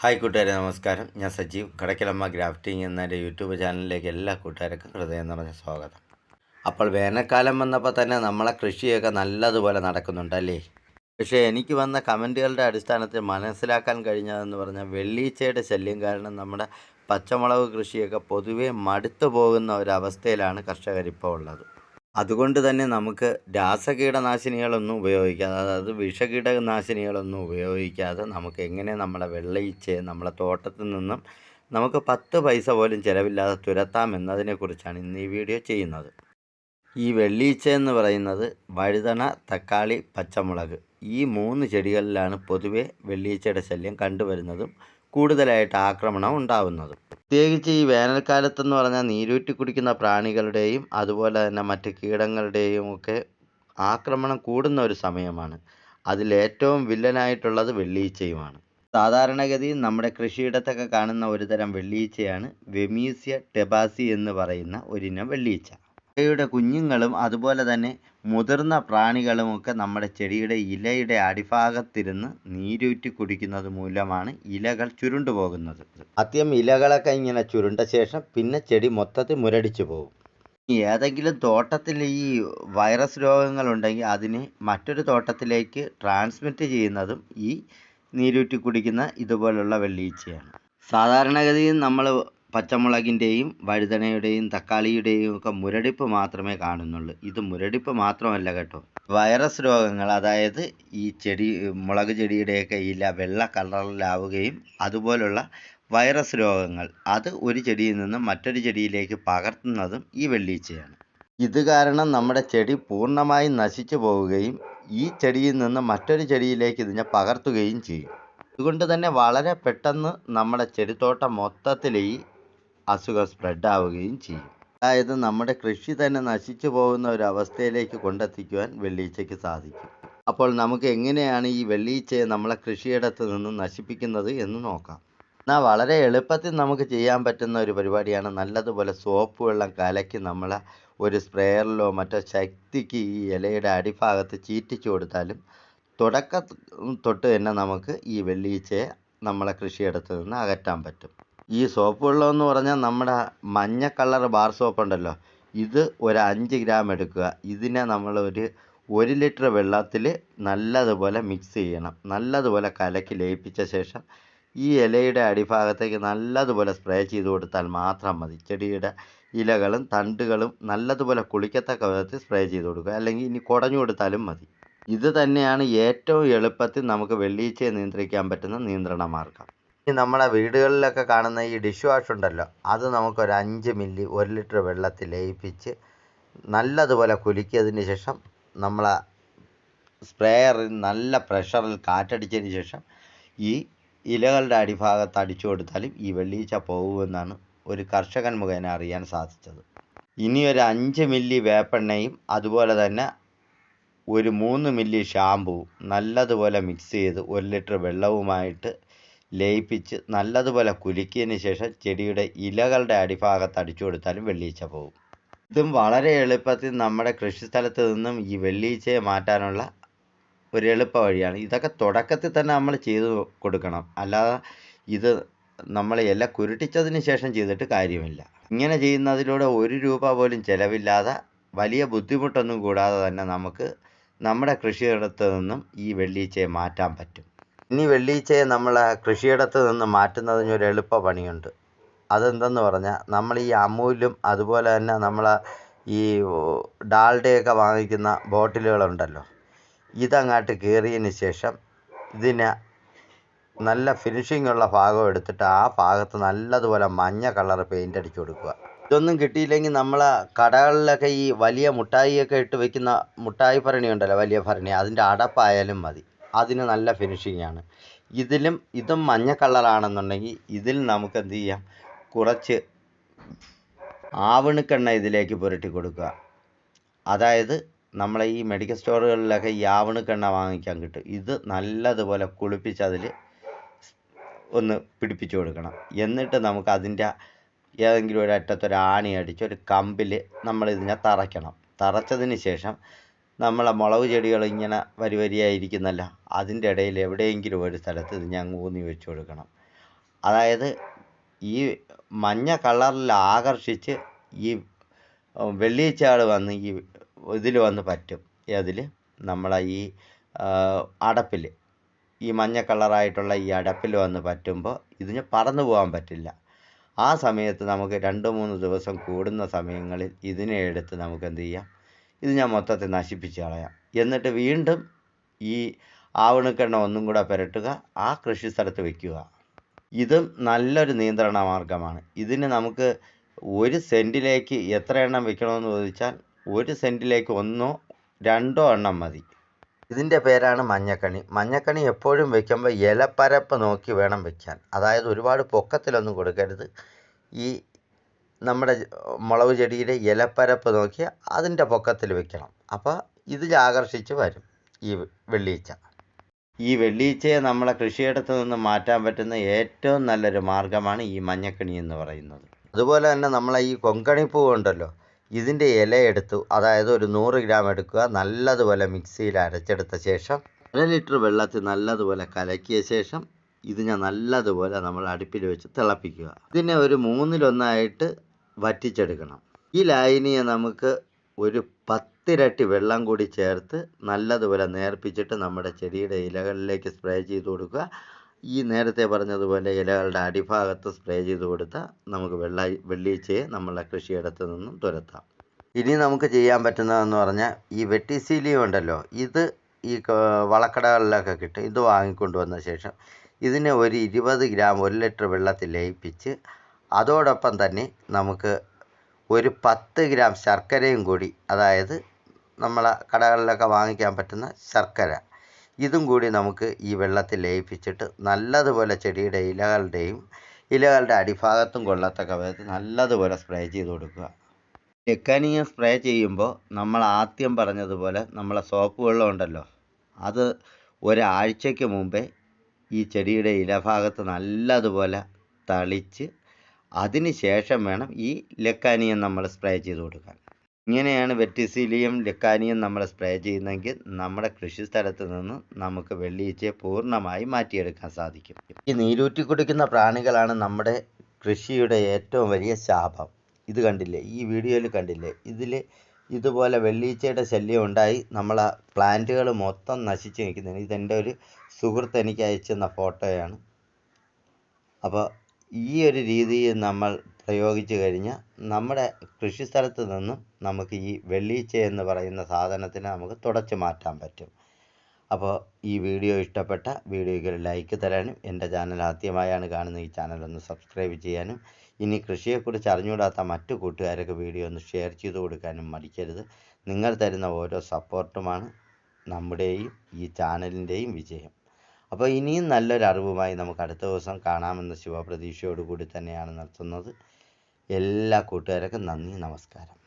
Hi കൂട്ടുകാരെ നമസ്കാരം. ഞാൻ സജീവ്. കടക്കിലമ്മ ഗ്രാഫ്റ്റിംഗ് എന്ന എന്റെ യൂട്യൂബ് ചാനലിലേക്ക് എല്ലാ കൂട്ടുകാർക്കും ഹൃദയം നിറഞ്ഞ സ്വാഗതം. അപ്പോൾ വേനൽക്കാലം വന്നപ്പോൾ തന്നെ നമ്മളെ കൃഷിയൊക്കെ നല്ലതുപോലെ നടക്കുന്നുണ്ടല്ലേ പക്ഷേ എനിക്ക് വന്ന കമന്റുകളുടെ അടിസ്ഥാനത്തിൽ മനസ്സിലാക്കാൻ കഴിഞ്ഞതെന്ന് പറഞ്ഞാൽ വെള്ളീച്ചയുടെ ശല്യം കാരണം നമ്മുടെ പച്ചമുളക് കൃഷിയൊക്കെ പൊതുവേ മടുത്തു പോകുന്ന ഒരവസ്ഥയിലാണ് കർഷകരിപ്പോൾ ഉള്ളത്. അതുകൊണ്ട് തന്നെ നമുക്ക് രാസകീടനാശിനികളൊന്നും ഉപയോഗിക്കാതെ അതായത് വിഷകീടനാശിനികളൊന്നും ഉപയോഗിക്കാതെ നമുക്ക് എങ്ങനെ നമ്മുടെ വെള്ളയിച്ചയെ നമ്മളെ തോട്ടത്തിൽ നിന്നും നമുക്ക് പത്ത് പൈസ പോലും ചിലവില്ലാതെ തുരത്താം എന്നതിനെക്കുറിച്ചാണ് ഇന്ന് ഈ വീഡിയോ ചെയ്യുന്നത്. ഈ വെള്ളീച്ച എന്ന് പറയുന്നത് വഴുതന തക്കാളി പച്ചമുളക്. ഈ മൂന്ന് ചെടികളിലാണ് പൊതുവെ വെള്ളീച്ചയുടെ ശല്യം കണ്ടുവരുന്നതും കൂടുതലായിട്ട് ആക്രമണം ഉണ്ടാവുന്നത്. പ്രത്യേകിച്ച് ഈ വേനൽക്കാലത്തെന്ന് പറഞ്ഞാൽ നീരൂറ്റി കുടിക്കുന്ന പ്രാണികളുടെയും അതുപോലെ തന്നെ മറ്റ് കീടങ്ങളുടെയും ഒക്കെ ആക്രമണം കൂടുന്ന ഒരു സമയമാണ്. അതിലേറ്റവും വില്ലനായിട്ടുള്ളത് വെള്ളീച്ചയുമാണ്. സാധാരണഗതിയിൽ നമ്മുടെ കൃഷിയിടത്തൊക്കെ കാണുന്ന ഒരു തരം വെള്ളീച്ചയാണ് വെമീസിയ ടെബാസി എന്ന് പറയുന്ന ഒരിനം വെള്ളീച്ച. ഇവയുടെ കുഞ്ഞുങ്ങളും അതുപോലെ തന്നെ മുതിർന്ന പ്രാണികളുമൊക്കെ നമ്മുടെ ചെടിയുടെ ഇലയുടെ അടിഭാഗത്തിരുന്ന് നീരൂറ്റി കുടിക്കുന്നത് മൂലമാണ് ഇലകൾ ചുരുണ്ടു പോകുന്നത്. ആദ്യം ഇലകളൊക്കെ ഇങ്ങനെ ചുരുണ്ട ശേഷം പിന്നെ ചെടി മൊത്തത്തിൽ മുരടിച്ചു പോകും. ഏതെങ്കിലും തോട്ടത്തിൽ ഈ വൈറസ് രോഗങ്ങളുണ്ടെങ്കിൽ അതിനെ മറ്റൊരു തോട്ടത്തിലേക്ക് ട്രാൻസ്മിറ്റ് ചെയ്യുന്നതും ഈ നീരൂറ്റി കുടിക്കുന്ന ഇതുപോലുള്ള വെള്ളീച്ചയാണ്. സാധാരണഗതിയിൽ നമ്മൾ പച്ചമുളകിന്റെയും വഴുതനയുടെയും തക്കാളിയുടെയും ഒക്കെ മുരടിപ്പ് മാത്രമേ കാണുന്നുള്ളൂ. ഇത് മുരടിപ്പ് മാത്രമല്ല കേട്ടോ. വൈറസ് രോഗങ്ങൾ അതായത് ഈ ചെടി മുളക് ചെടിയുടെയൊക്കെ ഇല വെള്ള കളറിലാവുകയും അതുപോലുള്ള വൈറസ് രോഗങ്ങൾ അത് ഒരു ചെടിയിൽ നിന്നും മറ്റൊരു ചെടിയിലേക്ക് പകർത്തുന്നതും ഈ വെള്ളീച്ചയാണ്. ഇത് കാരണം നമ്മുടെ ചെടി പൂർണമായും നശിച്ചു പോവുകയും ഈ ചെടിയിൽ നിന്ന് മറ്റൊരു ചെടിയിലേക്ക് ഇതിനെ പകർത്തുകയും ചെയ്യും. അതുകൊണ്ട് തന്നെ വളരെ പെട്ടെന്ന് നമ്മുടെ ചെടിത്തോട്ടം മൊത്തത്തിൽ ഈ അസുഖം സ്പ്രെഡ് ആവുകയും ചെയ്യും. അതായത് നമ്മുടെ കൃഷി തന്നെ നശിച്ചു പോകുന്ന ഒരു അവസ്ഥയിലേക്ക് കൊണ്ടെത്തിക്കുവാൻ വെള്ളീച്ചയ്ക്ക് സാധിക്കും. അപ്പോൾ നമുക്ക് എങ്ങനെയാണ് ഈ വെള്ളീച്ചയെ നമ്മളെ കൃഷിയിടത്ത് നിന്ന് നശിപ്പിക്കുന്നത് എന്ന് നോക്കാം. എന്നാൽ വളരെ എളുപ്പത്തിൽ നമുക്ക് ചെയ്യാൻ പറ്റുന്ന ഒരു പരിപാടിയാണ് നല്ലതുപോലെ സോപ്പ് വെള്ളം കലക്കി നമ്മൾ ഒരു സ്പ്രേയറിലോ മറ്റോ ശക്തിക്ക് ഈ ഇലയുടെ അടിഭാഗത്ത് ചീറ്റിച്ചു കൊടുത്താലും തുടക്ക തൊട്ട് തന്നെ നമുക്ക് ഈ വെള്ളീച്ചയെ നമ്മളെ കൃഷിയിടത്ത് നിന്ന് അകറ്റാൻ പറ്റും. ഈ സോപ്പ് വെള്ളം എന്ന് പറഞ്ഞാൽ നമ്മുടെ മഞ്ഞ കളർ ബാർ സോപ്പ് ഉണ്ടല്ലോ. ഇത് ഒരു അഞ്ച് ഗ്രാം എടുക്കുക. ഇതിനെ നമ്മൾ ഒരു ഒരു ലിറ്റർ വെള്ളത്തിൽ നല്ലതുപോലെ മിക്സ് ചെയ്യണം. നല്ലതുപോലെ കലക്കി ലയിപ്പിച്ച ശേഷം ഈ ഇലയുടെ അടിഭാഗത്തേക്ക് നല്ലതുപോലെ സ്പ്രേ ചെയ്ത് കൊടുത്താൽ മാത്രം മതി. ചെടിയുടെ ഇലകളും തണ്ടുകളും നല്ലതുപോലെ കുളിക്കത്തക്ക വിധത്തിൽ സ്പ്രേ ചെയ്ത് കൊടുക്കുക. അല്ലെങ്കിൽ ഇനി കുടഞ്ഞു കൊടുത്താലും മതി. ഇത് തന്നെയാണ് ഏറ്റവും എളുപ്പത്തിൽ നമുക്ക് വെള്ളീച്ചയെ നിയന്ത്രിക്കാൻ പറ്റുന്ന നിയന്ത്രണ മാർഗം. ഈ നമ്മുടെ വീടുകളിലൊക്കെ കാണുന്ന ഈ ഡിഷ് വാഷ് ഉണ്ടല്ലോ അത് നമുക്കൊരു അഞ്ച് മില്ലി ഒരു ലിറ്റർ വെള്ളത്തിൽ ലയിപ്പിച്ച് നല്ലതുപോലെ കുലുക്കിയതിന് ശേഷം നമ്മൾ സ്പ്രേയറിൽ നല്ല പ്രഷറിൽ കാറ്റടിച്ചതിന് ശേഷം ഈ ഇലകളുടെ അടിഭാഗത്ത് അടിച്ചു കൊടുത്താലും ഈ വെള്ളീച്ച പോകുമെന്നാണ് ഒരു കർഷകൻ മുഖേന അറിയാൻ സാധിച്ചത്. ഇനി ഒരു അഞ്ച് മില്ലി വേപ്പെണ്ണയും അതുപോലെ തന്നെ ഒരു മൂന്ന് മില്ലി ഷാമ്പുവും നല്ലതുപോലെ മിക്സ് ചെയ്ത് ഒരു ലിറ്റർ വെള്ളവുമായിട്ട് ലയിപ്പിച്ച് നല്ലതുപോലെ കുലുക്കിയതിന് ശേഷം ചെടിയുടെ ഇലകളുടെ അടിഭാഗത്ത് അടിച്ചു കൊടുത്താലും വെള്ളീച്ച പോകും. ഇതും വളരെ എളുപ്പത്തിൽ നമ്മുടെ കൃഷിസ്ഥലത്ത് നിന്നും ഈ വെള്ളീച്ചയെ മാറ്റാനുള്ള ഒരു എളുപ്പ വഴിയാണ്. ഇതൊക്കെ തുടക്കത്തിൽ തന്നെ നമ്മൾ ചെയ്തു കൊടുക്കണം. അല്ലാതെ ഇത് നമ്മൾ ഇല കുരുട്ടിച്ചതിന് ശേഷം ചെയ്തിട്ട് കാര്യമില്ല. ഇങ്ങനെ ചെയ്യുന്നതിലൂടെ ഒരു രൂപ പോലും ചിലവില്ലാതെ വലിയ ബുദ്ധിമുട്ടൊന്നും കൂടാതെ തന്നെ നമുക്ക് നമ്മുടെ കൃഷിയിടത്ത് നിന്നും ഈ വെള്ളീച്ചയെ മാറ്റാൻ പറ്റും. ഇനി വെള്ളീച്ചയെ നമ്മൾ കൃഷിയിടത്ത് നിന്ന് മാറ്റുന്നതിന് ഒരു എളുപ്പ പണിയുണ്ട്. അതെന്തെന്ന് പറഞ്ഞാൽ നമ്മൾ ഈ അമൂലും അതുപോലെ തന്നെ നമ്മൾ ഈ ഡാൽഡയൊക്കെ വാങ്ങിക്കുന്ന ബോട്ടിലുകളുണ്ടല്ലോ. ഇതങ്ങോട്ട് കയറിയതിന് ശേഷം ഇതിന് നല്ല ഫിനിഷിംഗ് ഉള്ള ഭാഗം എടുത്തിട്ട് ആ ഭാഗത്ത് നല്ലതുപോലെ മഞ്ഞ കളർ പെയിന്റ് അടിച്ചു കൊടുക്കുക. ഇതൊന്നും കിട്ടിയില്ലെങ്കിൽ നമ്മൾ കടകളിലൊക്കെ ഈ വലിയ മുട്ടായിയൊക്കെ ഇട്ട് വെക്കുന്ന മുട്ടായി ഭരണി ഉണ്ടല്ലോ വലിയ ഭരണി അതിന്റെ അടപ്പായാലും മതി. അതിന് നല്ല ഫിനിഷിംഗ് ആണ്. ഇതിലും ഇതും മഞ്ഞ കളറാണെന്നുണ്ടെങ്കിൽ ഇതിൽ നമുക്ക് എന്ത് ചെയ്യാം? കുറച്ച് ആവണക്കെണ്ണ ഇതിലേക്ക് പുരട്ടി കൊടുക്കുക. അതായത് നമ്മളെ ഈ മെഡിക്കൽ സ്റ്റോറുകളിലൊക്കെ ഈ ആവണക്കെണ്ണ വാങ്ങിക്കാൻ കിട്ടും. ഇത് നല്ലതുപോലെ കുളിപ്പിച്ച് അതിൽ ഒന്ന് പിടിപ്പിച്ചു കൊടുക്കണം. എന്നിട്ട് നമുക്ക് അതിന്റെ ഏതെങ്കിലും ഒരു അറ്റത്തൊരു ആണി അടിച്ച് ഒരു കമ്പിൽ നമ്മൾ ഇതിനെ തറയ്ക്കണം. തറച്ചതിന് ശേഷം നമ്മളെ മുളക് ചെടികൾ ഇങ്ങനെ വരി വരിയായിരിക്കുന്നല്ലോ അതിന്റെ ഇടയിൽ എവിടെയെങ്കിലും ഒരു സ്ഥലത്ത് ഇത് ഞാൻ ഊന്നി വെച്ച് കൊടുക്കണം. അതായത് ഈ മഞ്ഞ കളറിൽ ആകർഷിച്ച് ഈ വെള്ളീച്ചകൾ വന്ന് ഈ ഇതിൽ വന്ന് പറ്റും. അതിൽ നമ്മളെ ഈ അടപ്പിൽ ഈ മഞ്ഞ കളറായിട്ടുള്ള ഈ അടപ്പിൽ വന്ന് പറ്റുമ്പോൾ ഇതിന് പറന്നു പോകാൻ പറ്റില്ല. ആ സമയത്ത് നമുക്ക് രണ്ട് മൂന്ന് ദിവസം കൂടുന്ന സമയങ്ങളിൽ ഇതിനെ എടുത്ത് നമുക്ക് എന്ത് ചെയ്യാം? ഇത് ഞാൻ മൊത്തത്തിൽ നശിപ്പിച്ച് കളയാം. എന്നിട്ട് വീണ്ടും ഈ ആവണക്കെണ്ണ ഒന്നും കൂടെ പുരട്ടുക ആ കൃഷി സ്ഥലത്ത് വയ്ക്കുക ഇതും നല്ലൊരു നിയന്ത്രണ മാർഗമാണ്. ഇതിന് നമുക്ക് ഒരു സെന്റിലേക്ക് എത്ര എണ്ണം വെക്കണമെന്ന് ചോദിച്ചാൽ ഒരു സെന്റിലേക്ക് ഒന്നോ രണ്ടോ എണ്ണം മതി. ഇതിന്റെ പേരാണ് മഞ്ഞക്കണി. മഞ്ഞക്കണി എപ്പോഴും വെക്കുമ്പോൾ ഇലപ്പരപ്പ് നോക്കി വേണം വെക്കാൻ. അതായത് ഒരുപാട് പൊക്കത്തിലൊന്നും കൊടുക്കരുത്. ഈ നമ്മുടെ മുളക് ചെടിയുടെ ഇലപ്പരപ്പ് നോക്കി അതിന്റെ പൊക്കത്തിൽ വെക്കണം. അപ്പോൾ ഇതിൽ ആകർഷിച്ച് വരും ഈ വെള്ളീച്ച. ഈ വെള്ളീച്ചയെ നമ്മളെ കൃഷിയിടത്ത് നിന്ന് മാറ്റാൻ പറ്റുന്ന ഏറ്റവും നല്ലൊരു മാർഗമാണ് ഈ മഞ്ഞക്കണി എന്ന് പറയുന്നത്. അതുപോലെ തന്നെ നമ്മളെ ഈ കൊങ്കണിപ്പൂ ഉണ്ടല്ലോ ഇതിന്റെ ഇല എടുത്തു അതായത് ഒരു നൂറ് ഗ്രാം എടുക്കുക നല്ലതുപോലെ മിക്സിയിൽ അരച്ചെടുത്ത ശേഷം അര ലിറ്റർ വെള്ളത്തിൽ നല്ലതുപോലെ കലക്കിയ ശേഷം ഇതിനെ നല്ലതുപോലെ നമ്മൾ അടുപ്പിൽ വെച്ച് തിളപ്പിക്കുക. ഇതിനെ ഒരു മൂന്നിലൊന്നായിട്ട് വറ്റിച്ചെടുക്കണം. ഈ ലായനിയെ നമുക്ക് ഒരു പത്തിരട്ടി വെള്ളം കൂടി ചേർത്ത് നല്ലതുപോലെ നേർപ്പിച്ചിട്ട് നമ്മുടെ ചെടിയുടെ ഇലകളിലേക്ക് സ്പ്രേ ചെയ്ത് കൊടുക്കുക. ഈ നേരത്തെ പറഞ്ഞതുപോലെ ഇലകളുടെ അടിഭാഗത്ത് സ്പ്രേ ചെയ്ത് കൊടുത്താൽ നമുക്ക് വെള്ള വെള്ളീച്ചയെ നമ്മളെ കൃഷിയിടത്ത് നിന്നും തുരത്താം. ഇനി നമുക്ക് ചെയ്യാൻ പറ്റുന്നതെന്ന് പറഞ്ഞാൽ ഈ വെട്ടിസീലിയം ഉണ്ടല്ലോ ഇത് ഈ വളക്കടകളിലൊക്കെ കിട്ടും. ഇത് വാങ്ങിക്കൊണ്ടു വന്ന ശേഷം ഇതിനെ ഒരു ഇരുപത് ഗ്രാം ഒരു ലിറ്റർ വെള്ളത്തിൽ ലയിപ്പിച്ച് അതോടൊപ്പം തന്നെ നമുക്ക് ഒരു പത്ത് ഗ്രാം ശർക്കരയും കൂടി അതായത് നമ്മളെ കടകളിലൊക്കെ വാങ്ങിക്കാൻ പറ്റുന്ന ശർക്കര ഇതും കൂടി നമുക്ക് ഈ വെള്ളത്തിൽ ലയിപ്പിച്ചിട്ട് നല്ലതുപോലെ ചെടിയുടെ ഇലകളുടെയും ഇലകളുടെ അടിഭാഗത്തും കൊള്ളത്തക്ക വിധത്തിൽ നല്ലതുപോലെ സ്പ്രേ ചെയ്ത് കൊടുക്കുക. ലെക്കാനിയ സ്പ്രേ ചെയ്യുമ്പോൾ നമ്മൾ ആദ്യം പറഞ്ഞതുപോലെ നമ്മളെ സോപ്പ് വെള്ളം ഉണ്ടല്ലോ അത് ഒരാഴ്ചയ്ക്ക് മുമ്പേ ഈ ചെടിയുടെ ഇലഭാഗത്ത് നല്ലതുപോലെ തളിച്ച് അതിന് ശേഷം വേണം ഈ ലെക്കാനിയം നമ്മൾ സ്പ്രേ ചെയ്ത് കൊടുക്കാൻ. ഇങ്ങനെയാണ് വെറ്റിസിലിയം ലെക്കാനിയം നമ്മൾ സ്പ്രേ ചെയ്യുന്നതെങ്കിൽ നമ്മുടെ കൃഷി സ്ഥലത്ത് നിന്ന് നമുക്ക് വെള്ളീച്ചയെ പൂർണമായി മാറ്റിയെടുക്കാൻ സാധിക്കും. ഈ നീരൂറ്റി കുടിക്കുന്ന പ്രാണികളാണ് നമ്മുടെ കൃഷിയുടെ ഏറ്റവും വലിയ ശാപം. ഇത് കണ്ടില്ലേ? ഈ വീഡിയോയിൽ കണ്ടില്ലേ? ഇതിൽ ഇതുപോലെ വെള്ളീച്ചയുടെ ശല്യം ഉണ്ടായി. നമ്മളെ പ്ലാന്റുകൾ മൊത്തം നശിച്ച് നിൽക്കുന്നതിന് ഇതെന്റെ ഒരു സുഹൃത്ത് എനിക്ക് അയച്ചു തന്ന ഫോട്ടോയാണ്. അപ്പോൾ ഈ ഒരു രീതിയിൽ നമ്മൾ പ്രയോഗിച്ചു കഴിഞ്ഞാൽ നമ്മുടെ കൃഷി സ്ഥലത്ത് നിന്നും നമുക്ക് ഈ വെള്ളീച്ച എന്ന് പറയുന്ന സാധനത്തിനെ നമുക്ക് തുടച്ചു മാറ്റാൻ പറ്റും. അപ്പോൾ ഈ വീഡിയോ ഇഷ്ടപ്പെട്ട വീഡിയോയ്ക്ക് ഒരു ലൈക്ക് തരാനും എന്റെ ചാനൽ ആദ്യമായാണ് കാണുന്ന ഈ ചാനൽ ഒന്ന് സബ്സ്ക്രൈബ് ചെയ്യാനും ഇനി കൃഷിയെക്കുറിച്ച് അറിഞ്ഞുകൂടാത്ത മറ്റു കൂട്ടുകാരൊക്കെ വീഡിയോ ഒന്ന് ഷെയർ ചെയ്ത് കൊടുക്കാനും മടിക്കരുത്. നിങ്ങൾ തരുന്ന ഓരോ സപ്പോർട്ടുമാണ് നമ്മുടെയും ഈ ചാനലിന്റെയും വിജയം. അപ്പോൾ ഇനിയും നല്ലൊരു അറിവുമായി നമുക്ക് അടുത്ത ദിവസം കാണാമെന്ന ശുഭപ്രതീക്ഷയോടുകൂടി തന്നെയാണ് നിർത്തുന്നത്. എല്ലാ കൂട്ടുകാർക്കും നന്ദി നമസ്കാരം.